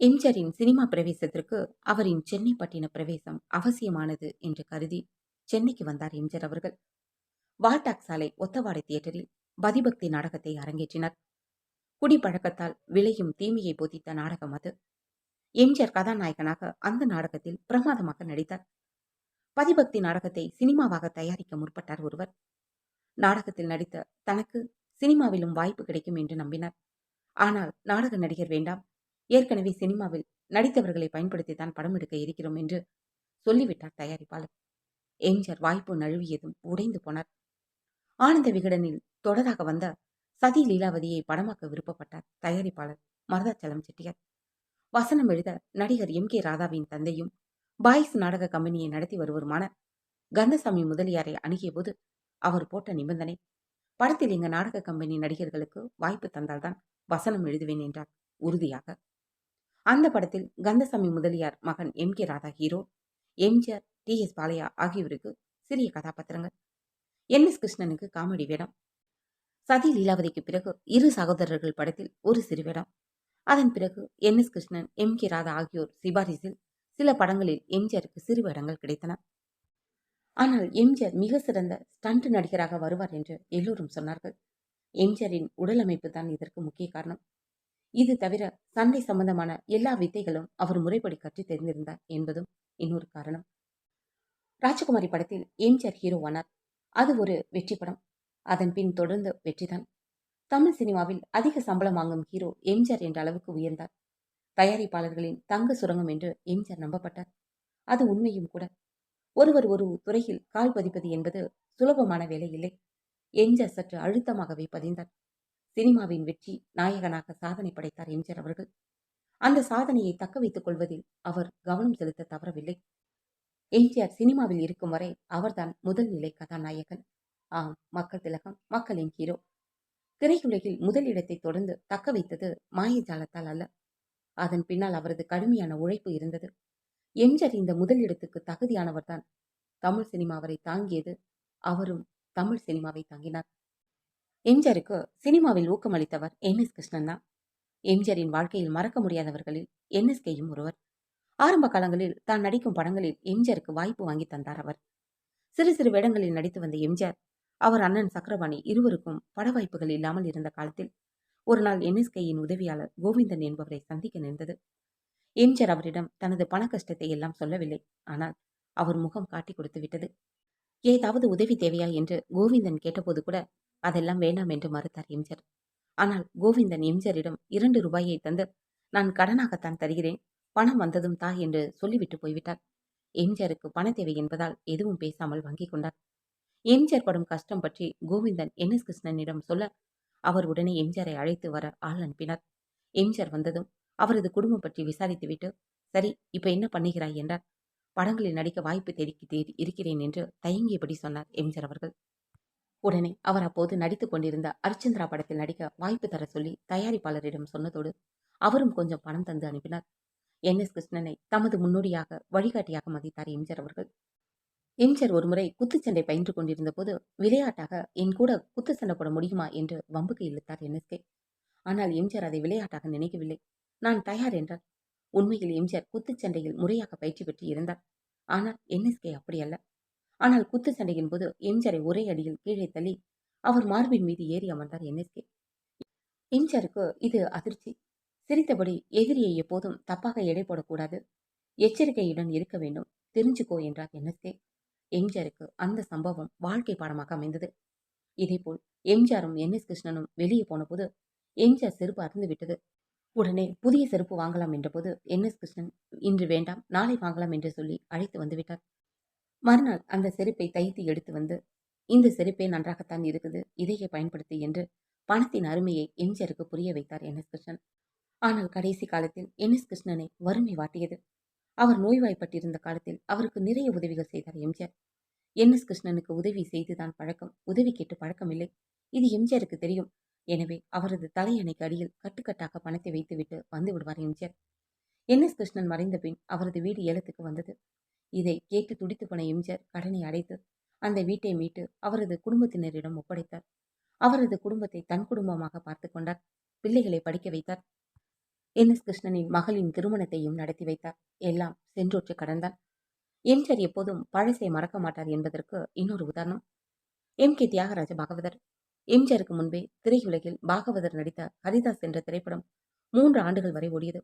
எம்ஜிஆரின் சினிமா பிரவேசத்திற்கு அவரின் சென்னை பட்டின பிரவேசம் அவசியமானது என்று கருதி சென்னைக்கு வந்தார் எம்ஜிஆர் அவர்கள். வால்டாக் சாலை ஒத்தவாடை தியேட்டரில் பதிபக்தி நாடகத்தை அரங்கேற்றினர். குடிப்பழக்கத்தால் விளையும் தீமையை போதித்த நாடகம் அது. எம்ஜிஆர் கதாநாயகனாக அந்த நாடகத்தில் பிரமாதமாக நடித்தார். பதிபக்தி நாடகத்தை சினிமாவாக தயாரிக்க முற்பட்டார் ஒருவர். நாடகத்தில் நடித்த தனக்கு சினிமாவிலும் வாய்ப்பு கிடைக்கும் என்று நம்பினார். ஆனால் நாடக நடிகர் வேண்டாம். ஏற்கனவே சினிமாவில் நடித்தவர்களை பயன்படுத்தித்தான் படம் எடுக்க இருக்கிறோம் என்று சொல்லிவிட்டார் தயாரிப்பாளர். எம்ஜிஆர் வாய்ப்பு நழுவியதும் உடைந்து போனார். ஆனந்த விகடனில் தொடராக வந்த சதி லீலாவதியை படமாக்க விருப்பப்பட்டார் தயாரிப்பாளர் மருதாச்சலம் செட்டியார். வசனம் எழுத நடிகர் எம் கே ராதாவின் தந்தையும் பாய்ஸ் நாடக கம்பெனியை நடத்தி வருவருமான கந்தசாமி முதலியாரை அணுகிய போது அவர் போட்ட நிபந்தனை படத்தில் எங்க நாடக கம்பெனி நடிகர்களுக்கு வாய்ப்பு தந்தால்தான் வசனம் எழுதுவேன் என்றார். உறுதியாக அந்த படத்தில் கந்தசாமி முதலியார் மகன் M K Radha hero MGR T S Balaiah ஆகியோருக்கு சிறிய கதாபாத்திரங்கள். என் எஸ் கிருஷ்ணனுக்கு காமெடி வேடம். சதி லீலாவதிக்கு பிறகு இரு சகோதரர்கள் படத்தில் ஒரு சிறு வேடம். அதன் பிறகு N S Krishnan M K Radha ஆகியோர் சிபாரிசில் சில படங்களில் எம்ஜிஆருக்கு சிறு வேடங்கள் கிடைத்தன. ஆனால் எம்ஜிஆர் மிக சிறந்த ஸ்டண்ட் நடிகராக வருவார் என்று எல்லோரும் சொன்னார்கள். எம்ஜிஆரின் உடல் அமைப்பு தான் இதற்கு முக்கிய காரணம். இது தவிர சண்டை சம்பந்தமான எல்லா வித்தைகளும் அவர் முறைப்படி கற்று தெரிந்திருந்தார் என்பதும் இன்னொரு காரணம். ராஜகுமாரி படத்தில் எம்ஜிஆர் ஹீரோவானார் அது ஒரு வெற்றி படம். அதன் பின் தொடர்ந்து வெற்றிதான். தமிழ் சினிமாவில் அதிக சம்பளம் வாங்கும் ஹீரோ எம்ஜிஆர் என்ற அளவுக்கு உயர்ந்தார். தயாரிப்பாளர்களின் தங்க சுரங்கம் என்று எம்ஜிஆர் நம்பப்பட்டார். அது உண்மையும் கூட. ஒருவர் ஒரு துறையில் கால் பதிப்பது என்பது சுலபமான வேலை இல்லை. எம்ஜிஆர் சற்று அழுத்தமாகவே பதிந்தார். சினிமாவின் வெற்றி நாயகனாக சாதனை படைத்தார் எம்ஜிஆர் அவர்கள். அந்த சாதனையை தக்க வைத்துக் கொள்வதில் அவர் கவனம் செலுத்த தவறவில்லை. எம்ஜிஆர் சினிமாவில் இருக்கும் வரை அவர்தான் முதல் நிலை கதாநாயகன். ஆம் மக்கள் திலகம் மக்களின் ஹீரோ. திரையுலகில் முதல் இடத்தை தொடர்ந்து தக்க வைத்தது மாயஜாலத்தால் அல்ல. அதன் பின்னால் அவரது கடுமையான உழைப்பு இருந்தது. எம்ஜிஆர் இந்த முதல் இடத்துக்கு தகுதியானவர்தான். தமிழ் சினிமா அவரை தாங்கியது. அவரும் தமிழ் சினிமாவை தாங்கினார். எம்ஜிஆருக்கு சினிமாவில் ஊக்கமளித்தவர் என் எஸ். கிருஷ்ணன் தான். எம்ஜிஆரின் வாழ்க்கையில் மறக்க முடியாதவர்களில் என்எஸ்கேயும் ஒருவர். ஆரம்ப காலங்களில் தான் நடிக்கும் படங்களில் எம்ஜிஆருக்கு வாய்ப்பு வாங்கி தந்தார் அவர். சிறு சிறு வேடங்களில் நடித்து வந்த எம்ஜிஆர் அவர் அண்ணன் சக்கரபாணி இருவருக்கும் பட வாய்ப்புகள் இல்லாமல் இருந்த காலத்தில் ஒரு நாள் என்எஸ்கேயின் உதவியாளர் கோவிந்தன் என்பவரை சந்திக்க நேர்ந்தது. எம்ஜிஆர் அவரிடம் தனது பண கஷ்டத்தை எல்லாம் சொல்லவில்லை. ஆனால் அவர் முகம் காட்டி கொடுத்து விட்டது. ஏதாவது உதவி தேவையா என்று கோவிந்தன் கேட்டபோது கூட அதெல்லாம் வேண்டாம் என்று மறுத்தார் எம்ஜர் ஆனால் கோவிந்தன் எம்ஜிஆரிடம் இரண்டு ரூபாயை தந்து நான் கடனாகத்தான் தருகிறேன். பணம் வந்ததும் தா என்று சொல்லிவிட்டு போய்விட்டார். எம்ஜிஆருக்கு பண தேவை என்பதால் எதுவும் பேசாமல் வாங்கிக் கொண்டார். எம்ஜிஆர் படும் கஷ்டம் பற்றி கோவிந்தன் என். எஸ். கிருஷ்ணனிடம் சொல்ல அவர் உடனே எம்ஜிஆரை அழைத்து வர ஆள் அனுப்பினார். எம்ஜிஆர் வந்ததும் அவரது குடும்பம் பற்றி விசாரித்துவிட்டு சரி இப்ப என்ன பண்ணுகிறாய்? என்றார். படங்களில் நடிக்க வாய்ப்பு தேடி இருக்கிறேன் என்று தயங்கியபடி சொன்னார் எம்ஜிஆர் அவர்கள். உடனே அவர் அப்போது நடித்துக் கொண்டிருந்த அரிச்சந்திரா படத்தில் நடிக்க வாய்ப்பு தர சொல்லி தயாரிப்பாளரிடம் சொன்னதோடு அவரும் கொஞ்சம் பணம் தந்து அனுப்பினார். என். எஸ். கிருஷ்ணனை தமது முன்னோடியாக வழிகாட்டியாக மதித்தார் எம்ஜிஆர் அவர்கள். எம்ஜிஆர் ஒருமுறை குத்துச்சண்டை பயின்று கொண்டிருந்த போது விளையாட்டாக என் கூட குத்துச்சண்டை போட முடியுமா என்று வம்புக்கு இழுத்தார் என்எஸ்கே ஆனால் எம்ஜிஆர் அதை விளையாட்டாக நினைக்கவில்லை. நான் தயார் என்றார். உண்மையில் எம்ஜிஆர் குத்துச்சண்டையில் முறையாக பயிற்சி பெற்று இருந்தார். ஆனால் என்எஸ்கே அப்படி அல்ல. ஆனால் குத்து சண்டையின் போது எம்ஜிஆரை ஒரே அடியில் கீழே தள்ளி அவர் மார்பின் மீது ஏறி அமர்ந்தார் என்எஸ்கே. எம்ஜிஆருக்கு இது அதிர்ச்சி. சிரித்தபடி எதிரியை எப்போதும் தப்பாக எடை போடக்கூடாது. எச்சரிக்கையுடன் இருக்க வேண்டும். தெரிஞ்சுக்கோ என்றார் என்எஸ்கே. எம்ஜிஆருக்கு அந்த சம்பவம் வாழ்க்கை பாடமாக அமைந்தது. இதேபோல் எம்ஜிஆரும் என் எஸ் கிருஷ்ணனும் வெளியே போனபோது எம்ஜிஆர் செருப்பு அருந்து விட்டது. உடனே புதிய செருப்பு வாங்கலாம் என்றபோது என் எஸ் கிருஷ்ணன் இன்று வேண்டாம் நாளை வாங்கலாம் என்று சொல்லி அழைத்து வந்துவிட்டார் மறுநாள் அந்த செருப்பை தைத்து எடுத்து வந்து இந்த செருப்பே நன்றாகத்தான் இருக்குது இதையே பயன்படுத்தி என்று பணத்தின் அருமையை எம்ஜிஆருக்கு புரிய வைத்தார் என் எஸ் கிருஷ்ணன். ஆனால் கடைசி காலத்தில் என் எஸ் கிருஷ்ணனை வறுமை வாட்டியது. அவர் நோய்வாய்ப்பட்டிருந்த காலத்தில் அவருக்கு நிறைய உதவிகள் செய்தார் எம்ஜிஆர் என் எஸ் கிருஷ்ணனுக்கு உதவி செய்துதான் பழக்கம் உதவி கேட்டு பழக்கம் இல்லை இது எம்ஜிஆருக்கு தெரியும். எனவே அவரது தலையணைக்கு அடியில் கட்டுக்கட்டாக பணத்தை வைத்துவிட்டு வந்து விடுவார் எம்ஜிஆர் என் எஸ் கிருஷ்ணன் மறைந்த பின் அவரது வீடு ஏலத்துக்கு வந்தது. இதை கேட்டு துடித்து போன எம்ஜிஆர் கடனை அடைத்து அந்த வீட்டை மீட்டு அவரது குடும்பத்தினரிடம் ஒப்படைத்தார். அவரது குடும்பத்தை தன் குடும்பமாக பார்த்து கொண்டார். பிள்ளைகளை படிக்க வைத்தார். என். எஸ். கிருஷ்ணனின் மகளின் திருமணத்தையும் நடத்தி வைத்தார். எல்லாம் சென்றோற்று கடந்தான். எம்ஜிஆர் எப்போதும் பழசை மறக்க மாட்டார் என்பதற்கு இன்னொரு உதாரணம். எம். கே. தியாகராஜ பாகவதர். எம்ஜிஆருக்கு முன்பே திரையுலகில் பாகவதர் நடித்த ஹரிதாஸ் என்ற திரைப்படம் மூன்று ஆண்டுகள் வரை ஓடியது.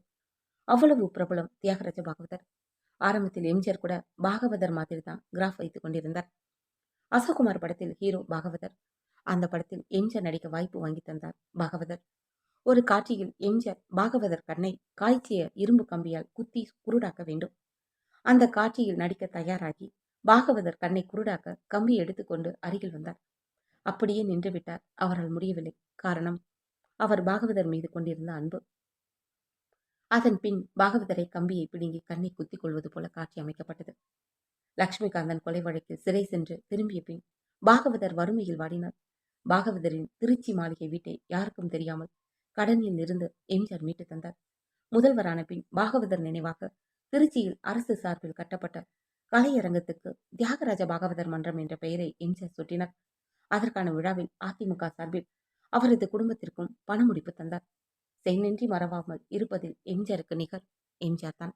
அவ்வளவு பிரபலம் தியாகராஜ பாகவதர். ஆரம்பத்தில் எம்ஜிஆர் கூட பாகவதர் மாதிரி தான் கிராஃப் வைத்துக் கொண்டிருந்தார். அசோக்குமார் படத்தில் ஹீரோ பாகவதர். அந்த படத்தில் எம்ஜிஆர் நடிக்க வாய்ப்பு வாங்கி தந்தார் பாகவதர். ஒரு காட்சியில் எம்ஜிஆர் பாகவதர் கண்ணை காய்ச்சிய இரும்பு கம்பியால் குத்தி குருடாக்க வேண்டும். அந்த காட்சியில் நடிக்க தயாராகி பாகவதர் கண்ணை குருடாக்க கம்பி எடுத்துக்கொண்டு அருகில் வந்தார். அப்படியே நின்று விட்டார். அவரால் முடியவில்லை. காரணம் அவர் பாகவதர் மீது கொண்டிருந்த அன்பு. அதன் பின் பாகவதரை கம்பியை பிடுங்கி கண்ணை குத்திக் கொள்வது போல காட்சி அமைக்கப்பட்டது. லக்ஷ்மிகாந்தன் கொலை வழக்கில் சிறை சென்று திரும்பிய பின் பாகவதர் வறுமையில் வாடினார். பாகவதரின் திருச்சி மாளிகை வீட்டை யாருக்கும் தெரியாமல் கடனில் இருந்து எம்ஜிஆர் மீட்டு தந்தார். முதல்வரான பின் பாகவதர் நினைவாக திருச்சியில் அரசு சார்பில் கட்டப்பட்ட கலையரங்கத்துக்கு தியாகராஜ பாகவதர் மன்றம் என்ற பெயரை எம்ஜிஆர் சுட்டினார். அதற்கான விழாவில் அதிமுக சார்பில் அவரது குடும்பத்திற்கும் பணமுடிப்பு தந்தார். செந்நின்றி மறவாமல் இருப்பதில் எம்ஜிஆருக்கு நிகர் எம்ஜிஆர் தான்.